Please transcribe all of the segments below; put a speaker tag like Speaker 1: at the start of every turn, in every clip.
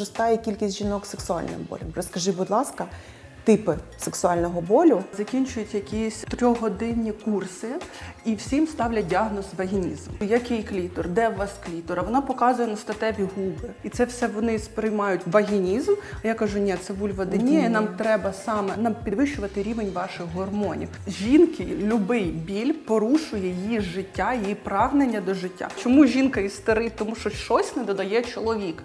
Speaker 1: зростає кількість жінок з сексуальним болем. Розкажи, будь ласка, типи сексуального болю.
Speaker 2: Закінчують якісь трьохгодинні курси і всім ставлять діагноз вагінізм. Який клітор, де у вас клітор? А Вона показує на статеві губи. І це все вони сприймають вагінізм. А я кажу, ні, це вульводенія, нам треба саме нам підвищувати рівень ваших гормонів. Жінки любий біль порушує її життя, її прагнення до життя. Чому жінка істерить? Тому що щось не додає чоловік.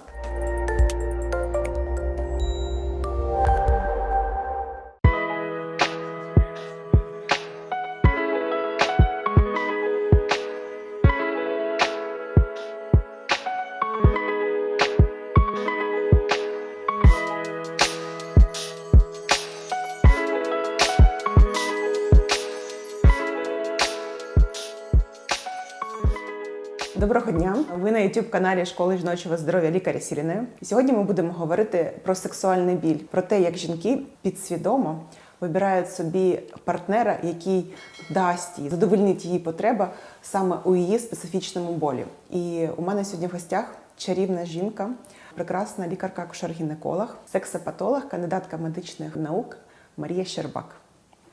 Speaker 1: Доброго дня! Ви на youtube каналі Школи жіночого здоров'я лікаря Сіріною. І Сьогодні ми будемо говорити про сексуальний біль, про те, як жінки підсвідомо вибирають собі партнера, який дасть їй, задовольнить її потреба саме у її специфічному болі. І у мене сьогодні в гостях чарівна жінка, прекрасна лікарка-акушер-гінеколог, сексопатолог, кандидатка медичних наук Марія Щербак.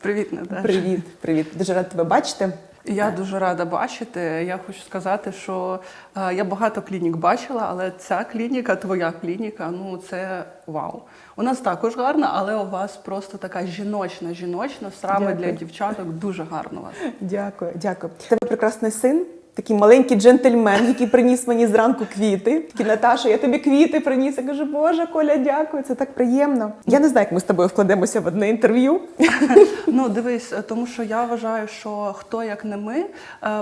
Speaker 2: Привіт, Наташа.
Speaker 1: Привіт, привіт! Дуже рада тебе бачити.
Speaker 2: Я дуже рада бачити. Я хочу сказати, що е, я багато клінік бачила, але ця клініка, твоя клініка, ну це вау. У нас також гарна, але у вас просто така жіночна, жіночна, саме для дівчаток дуже гарно у вас.
Speaker 1: Дякую, дякую. Тебе прекрасний син, такий маленький джентльмен, який приніс мені зранку квіти. Такий Наташа, я тобі квіти приніс. Я кажу, Боже, Коля, дякую, це так приємно. Я не знаю, як ми з тобою вкладемося в одне інтерв'ю.
Speaker 2: Ну дивись, е, тому що я вважаю, що хто як не ми е,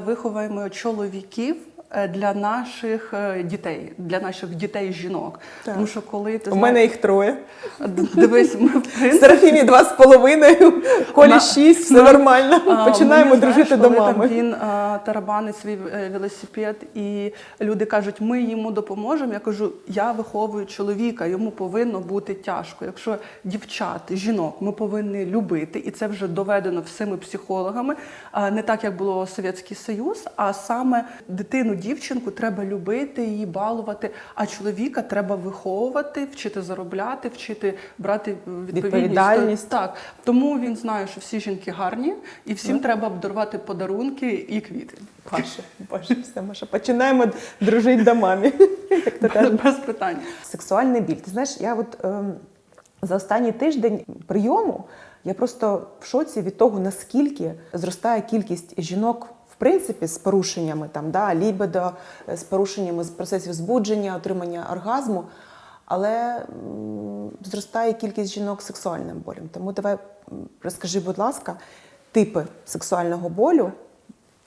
Speaker 2: виховуємо чоловіків. Е, Для наших е, дітей, для наших дітей жінок,
Speaker 1: Так.
Speaker 2: тому що коли ти
Speaker 1: У мене їх троє.
Speaker 2: Дивись, ми в принципі
Speaker 1: Серафімі два з половиною, Колі шість, все нормально.
Speaker 2: А,
Speaker 1: Починаємо
Speaker 2: мені,
Speaker 1: дружити
Speaker 2: знаєш,
Speaker 1: до
Speaker 2: коли
Speaker 1: мами.
Speaker 2: Там він а, тарабанить свій е, велосипед, і люди кажуть, ми йому допоможемо. Я кажу, я виховую чоловіка, йому повинно бути тяжко. Якщо дівчат, жінок, ми повинні любити, і це вже доведено всіми психологами. а, Не так, як було Совєтський Союз, а саме дитину, дівчинку треба любити, її балувати. А чоловіка треба виховувати, вчити заробляти, вчити брати відповідність.
Speaker 1: Відповідальність.
Speaker 2: Так, тому він знає, що всі жінки гарні, і всім треба обдарувати подарунки і квіти.
Speaker 1: Боже, Боже, все, Маша, починаємо дружити до мамі. Як то кажуть.
Speaker 2: Без питань.
Speaker 1: Сексуальний біль. Ти знаєш, я от ем, за останній тиждень прийому я просто в шоці від того, наскільки зростає кількість жінок. Принципі, з порушеннями там, да, лібедо, е, з порушеннями з процесів збудження, отримання оргазму, але зростає кількість жінок з сексуальним болем. Тому давай розкажи, будь ласка, типи сексуального болю.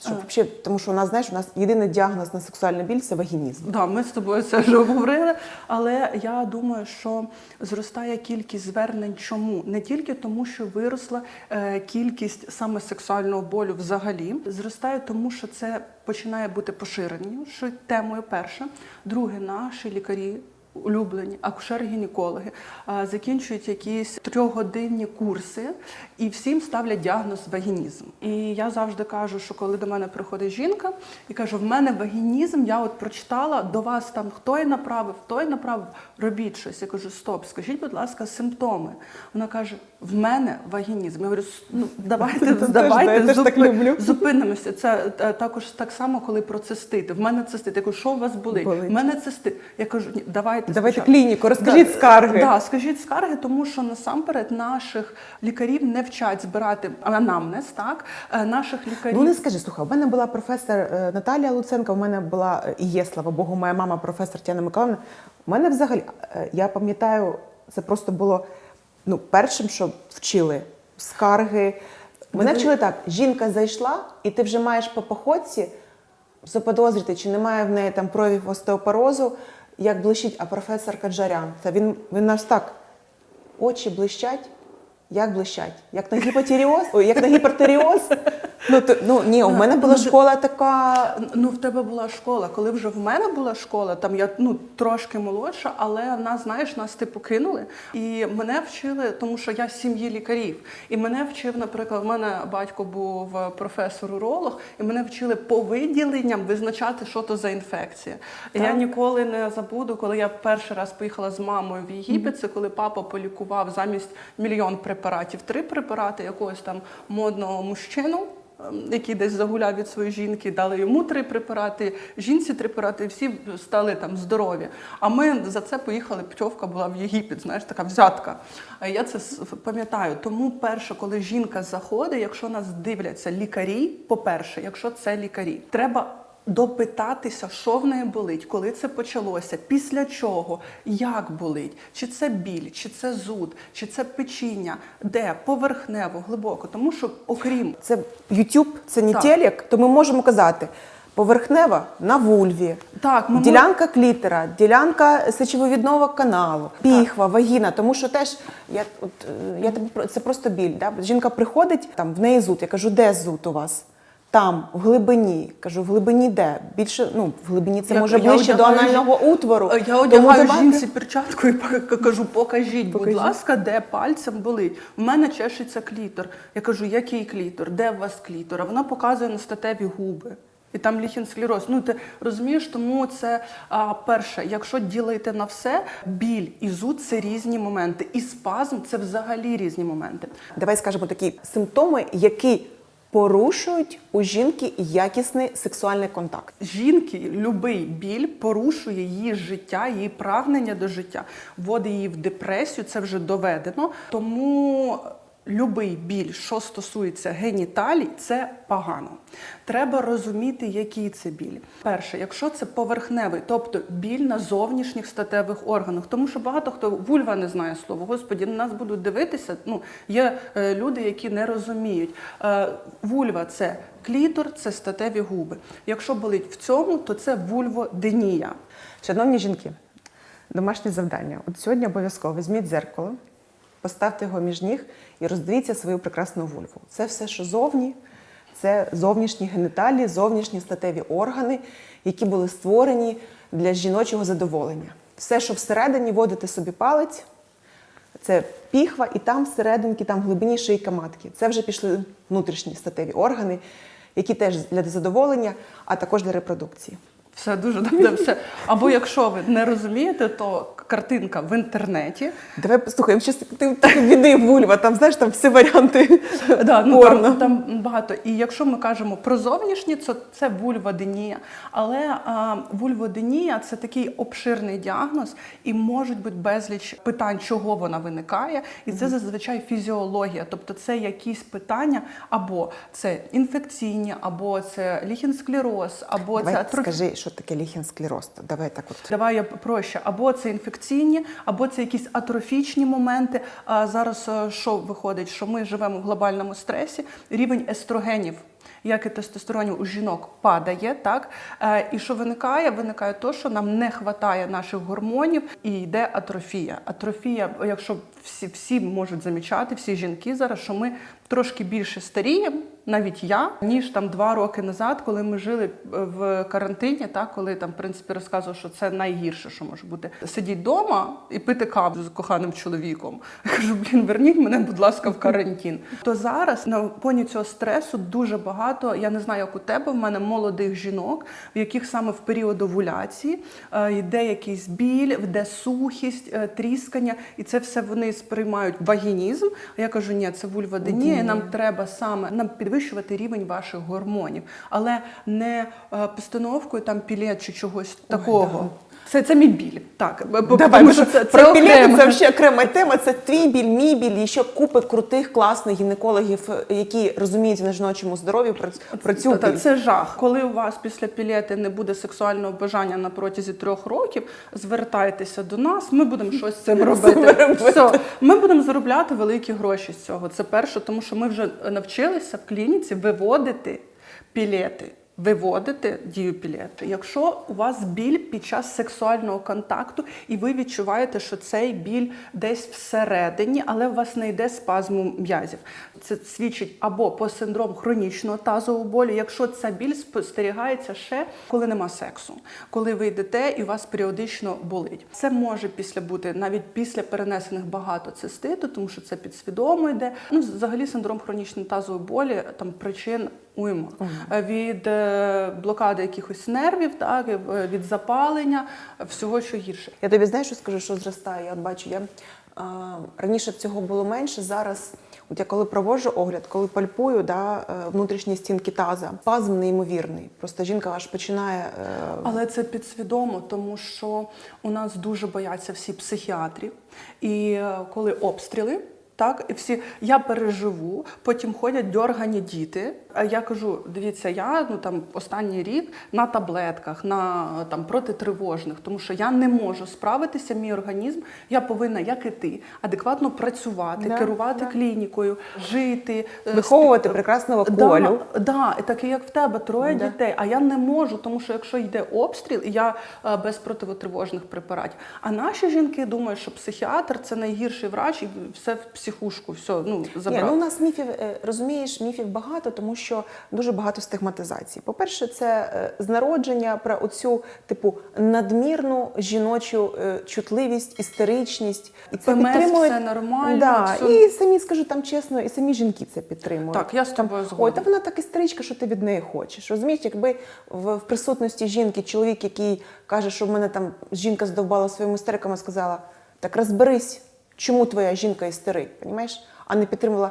Speaker 1: Щоб, вообще, тому що у нас, знаєш, у нас єдиний діагноз на сексуальний біль це вагінізм.
Speaker 2: Да, ми з тобою це вже обговорили. Але я думаю, що зростає кількість звернень. Чому? Не тільки тому, що виросла е, кількість саме сексуального болю взагалі. Зростає тому, що це починає бути поширенішою темою. Перше, друге, наші лікарі. Улюблені акушер-гінекологи закінчують якісь трьохгодинні курси і всім ставлять діагноз вагінізм. І я завжди кажу, що коли до мене приходить жінка і каже, в мене вагінізм, я от прочитала до вас там хто й направив, той направив, робіть щось. Я кажу, стоп, скажіть, будь ласка, симптоми. Вона каже: в мене вагінізм. Я говорю, ну давайте, давайте зупинимося. Це е, також так само, коли про цистити. В мене цистит. Я кажу, що у вас болить?
Speaker 1: Болить.
Speaker 2: В мене цистит. Я кажу, ні, давайте
Speaker 1: Давайте
Speaker 2: спочатку.
Speaker 1: клініку, розкажіть скарги.
Speaker 2: Да, скажіть скарги, тому що насамперед наших лікарів не вчать збирати анамнез, так? Е, Наших лікарів.
Speaker 1: Ну не скажи, слухай, у мене була професор е, Наталія Луценко, у мене була е, і є, слава Богу, моя мама, професор Тяна Миколаївна. У мене взагалі, я пам'ятаю, це просто було ну, першим, що вчили скарги. Мене вчили так: жінка зайшла, і ти вже маєш по походці заподозрити, чи немає в неї там проявів остеопорозу, як блищить, а професор Каджарян. Це він, він нас так, очі блищать. Як блищать? Як на гіпотеріоз? Ой, як на гіпертеріоз? Ну, то, ну ні, у мене була
Speaker 2: Ну,
Speaker 1: школа така.
Speaker 2: Ну, в тебе була школа. Коли вже в мене була школа, там я ну трошки молодша, але нас, знаєш, нас типу кинули. І мене вчили, тому що я з сім'ї лікарів. І мене вчив, наприклад, в мене батько був професор-уролог, і мене вчили по виділенням визначати, що то за інфекція. І Я ніколи не забуду, коли я перший раз поїхала з мамою в Єгипет, це коли папа полікував замість мільйон препаратів три препарати якогось там модного мужчину. Ем, Який десь загуляв від своєї жінки, дали йому три препарати, жінці три препарати, всі стали там здорові. А ми за це поїхали. Птьовка була в Єгипет, знаєш, така взятка. А Я це пам'ятаю. Тому перше, коли жінка заходить, якщо нас дивляться лікарі, по-перше, якщо це лікарі, треба допитатися, що в неї болить, коли це почалося, після чого, як болить, чи це біль, чи це зуд, чи це печіння, де поверхнево, глибоко. Тому що, окрім
Speaker 1: Це YouTube, це не
Speaker 2: Так.
Speaker 1: телек, то ми можемо казати поверхнева на вульві,
Speaker 2: Так, ми
Speaker 1: ділянка клітера, ділянка сечовивідного каналу, піхва, вагіна. Тому що теж я от е, я тобі про- це просто біль. Да? Жінка приходить, там в неї зуд. Я кажу, де зуд у вас? Там, в глибині. Кажу, в глибині де? Більше, ну, в глибині це
Speaker 2: Я-
Speaker 1: може
Speaker 2: я
Speaker 1: ближче до анального утвору.
Speaker 2: Е, Я одягаю
Speaker 1: давайте-
Speaker 2: жінці перчатку і кажу, покажіть,
Speaker 1: Покажіть.
Speaker 2: будь ласка, де пальцем болить. У мене чешеться клітор. Я кажу, який клітор? Де у вас клітор? А вона показує на статеві губи. І там ліхінсклероз. Ну ти розумієш, тому це а, перше, якщо ділити на все, біль і зуд це різні моменти, і спазм це взагалі різні моменти.
Speaker 1: Давай скажемо такі симптоми, які порушують у жінки якісний сексуальний контакт.
Speaker 2: Жінки любий біль порушує її життя, її прагнення до життя, вводить її в депресію, це вже доведено. Тому любий біль, що стосується геніталій, це погано. Треба розуміти, який це біль. Перше, якщо це поверхневий, тобто біль на зовнішніх статевих органах, тому що багато хто вульва не знає слово. Господі, на нас будуть дивитися. Ну є е, люди, які не розуміють. Е, вульва це клітор, це статеві губи. Якщо болить в цьому, то це вульводенія.
Speaker 1: Шановні жінки, домашнє завдання. От сьогодні обов'язково візьміть дзеркало, поставте його між ніг і роздивіться свою прекрасну вульву. Це все, що зовні, це зовнішні геніталії, зовнішні статеві органи, які були створені для жіночого задоволення. Все, що всередині, водите собі палець, це піхва, і там всерединки, там глибині шийка матки. Це вже пішли внутрішні статеві органи, які теж для задоволення, а також для репродукції.
Speaker 2: Все дуже добре. Все. Або якщо ви не розумієте, то картинка в інтернеті.
Speaker 1: Давай послухаємо, що ти так віди вульва, там знаєш там всі варіанти
Speaker 2: Да, ну,
Speaker 1: порно.
Speaker 2: там, там багато. І якщо ми кажемо про зовнішні, то це вульводенія. Але а, вульводенія це такий обширний діагноз, і можуть бути безліч питань, чого вона виникає. І це зазвичай фізіологія. Тобто це якісь питання, або це інфекційні, або це ліхінсклероз, або це
Speaker 1: Давай
Speaker 2: атрофі...
Speaker 1: скажи, що таке ліхенсклероз. Давай так от.
Speaker 2: Давай я проще. Або це інфекційні, або це якісь атрофічні моменти. А зараз е, що виходить? Що ми живемо в глобальному стресі, рівень естрогенів. Як і тестостеронів у жінок падає, так Е, і що виникає? Виникає то, що нам не вистачає наших гормонів, і йде атрофія. Атрофія, якщо всі, всі можуть замічати, всі жінки зараз, що ми трошки більше старіємо, навіть я, ніж там два роки назад, коли ми жили в карантині, так коли там в принципі розказував, що це найгірше, що може бути. Сидіть вдома і пити каву з коханим чоловіком. Я кажу, блін, верніть мене, будь ласка, в карантин. То зараз на фоні цього стресу дуже багато. Я не знаю, як у тебе в мене молодих жінок, в яких саме в період овуляції е, йде якийсь біль, йде сухість, е, тріскання, і це все вони сприймають вагінізм. А я кажу, ні, це вульводенія, і нам треба саме нам підвищувати рівень ваших гормонів, але не е, постановкою там пілет чи чогось такого. Це, це мій біль. Так,
Speaker 1: Давай,
Speaker 2: тому що це, це
Speaker 1: пілети
Speaker 2: окремо.
Speaker 1: це взагалі окрема тема. Це твій біль, мій біль, і ще купи крутих, класних гінекологів, які розуміють на жіночому здоров'ї про, про цю біль.
Speaker 2: Це жах. Коли у вас після пілети не буде сексуального бажання на протязі трьох років, звертайтеся до нас, ми будемо щось з цим робити. Все. Ми будемо заробляти великі гроші з цього. Це перше, тому що ми вже навчилися в клініці виводити пілети. Виводити дію пілети. Якщо у вас біль під час сексуального контакту, і ви відчуваєте, що цей біль десь всередині, але у вас не йде спазму м'язів. Це свідчить або по синдрому хронічного тазового болю, якщо ця біль спостерігається ще коли нема сексу, коли ви йдете і у вас періодично болить. Це може після бути навіть після перенесених багато циститу, тому що це підсвідомо йде. Ну, взагалі, синдром хронічної тазової болі там причин уйма Е, від блокади якихось нервів, так від запалення, всього що гірше.
Speaker 1: Я тобі знаєш, що скажу, що зростає. Я от бачу, я а, раніше цього було менше. Зараз, от я коли проводжу огляд, коли пальпую да, е, внутрішні стінки таза, спазм неймовірний. Просто жінка аж починає. е,
Speaker 2: Але це підсвідомо, тому що у нас дуже бояться всі психіатрі. І е, коли обстріли, так, і всі я переживу, потім ходять дьоргані діти. А я кажу: дивіться, я ну там останній рік на таблетках, на там протитривожних, тому що я не можу справитися, мій організм. Я повинна, як і ти, адекватно працювати,
Speaker 1: Да,
Speaker 2: керувати
Speaker 1: да.
Speaker 2: клінікою, жити, е,
Speaker 1: Виховувати
Speaker 2: спі-
Speaker 1: прекрасного
Speaker 2: Да,
Speaker 1: Колю.
Speaker 2: Да, і так і як в тебе троє
Speaker 1: Да.
Speaker 2: дітей. А я не можу, тому що якщо йде обстріл, я е, без противотривожних препаратів. А наші жінки думають, що психіатр це найгірший врач, і все в психушку, все ну
Speaker 1: Ні, ну у нас міфів е, розумієш, міфів багато, тому що дуже багато стигматизації. По-перше, це е, з народження про оцю типу надмірну жіночу е, чутливість, істеричність. І це
Speaker 2: ПМС
Speaker 1: підтримують
Speaker 2: все нормально,
Speaker 1: Да,
Speaker 2: все-
Speaker 1: І самі скажу там чесно, і самі жінки це підтримують.
Speaker 2: Так, я з тобою
Speaker 1: Ой, та вона так істеричка, що ти від неї хочеш. Розумієш, якби в, в присутності жінки чоловік, який каже, що в мене там жінка здовбала своїми істериками, сказала: так розберись, чому твоя жінка істерить, понімаєш? А не підтримувала,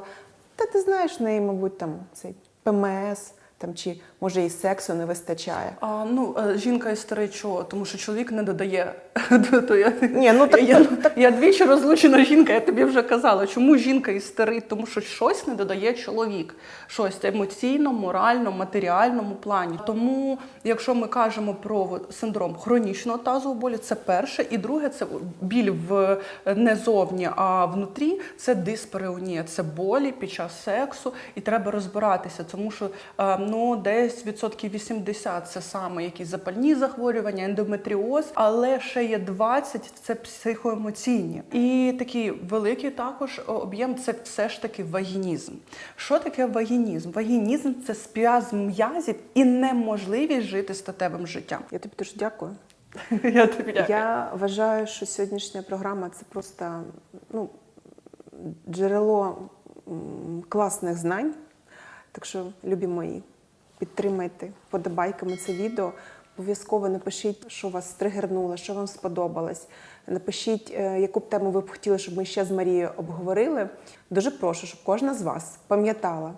Speaker 1: та ти знаєш, в неї, мабуть, там цей ПМС, там чи може і сексу не вистачає.
Speaker 2: А, ну, е, жінка істерить чого? Тому що чоловік не додає. То я,
Speaker 1: Ні, ну так-
Speaker 2: я, я двічі розлучена жінка, я тобі вже казала. Чому жінка істерить? Тому що щось не додає чоловік. Щось емоційно, морально, матеріальному плані. Тому, якщо ми кажемо про синдром хронічного тазового болю, це перше. І друге, це біль в не зовні, а внутрі це диспареонія, це болі під час сексу, і треба розбиратися, тому що е, ну десь відсотків 80 це саме якісь запальні захворювання, ендометріоз, але ще є 20 – це психоемоційні. І такий великий також об'єм це все ж таки вагінізм. Що таке вагінізм? Вагінізм це спазм м'язів і неможливість жити статевим життям.
Speaker 1: Я тобі дуже дякую.
Speaker 2: Я тобі дякую.
Speaker 1: Я вважаю, що сьогоднішня програма це просто ну, джерело класних знань. Так що, любі мої, підтримайте подобайками це відео. Обов'язково напишіть, що вас тригернуло, що вам сподобалось. Напишіть, е, яку б тему ви б хотіли, щоб ми ще з Марією обговорили. Дуже прошу, щоб кожна з вас пам'ятала,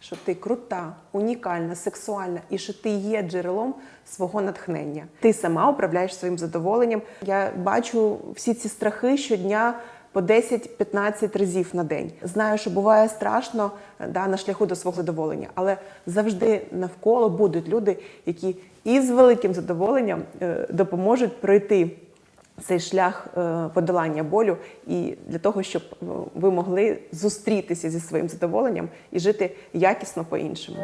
Speaker 1: що ти крута, унікальна, сексуальна і що ти є джерелом свого натхнення. Ти сама управляєш своїм задоволенням. Я бачу всі ці страхи щодня. По 10-15 разів на день знаю, що буває страшно да, на шляху до свого задоволення, але завжди навколо будуть люди, які із великим задоволенням е, допоможуть пройти цей шлях е, подолання болю і для того, щоб е, ви могли зустрітися зі своїм задоволенням і жити якісно по-іншому.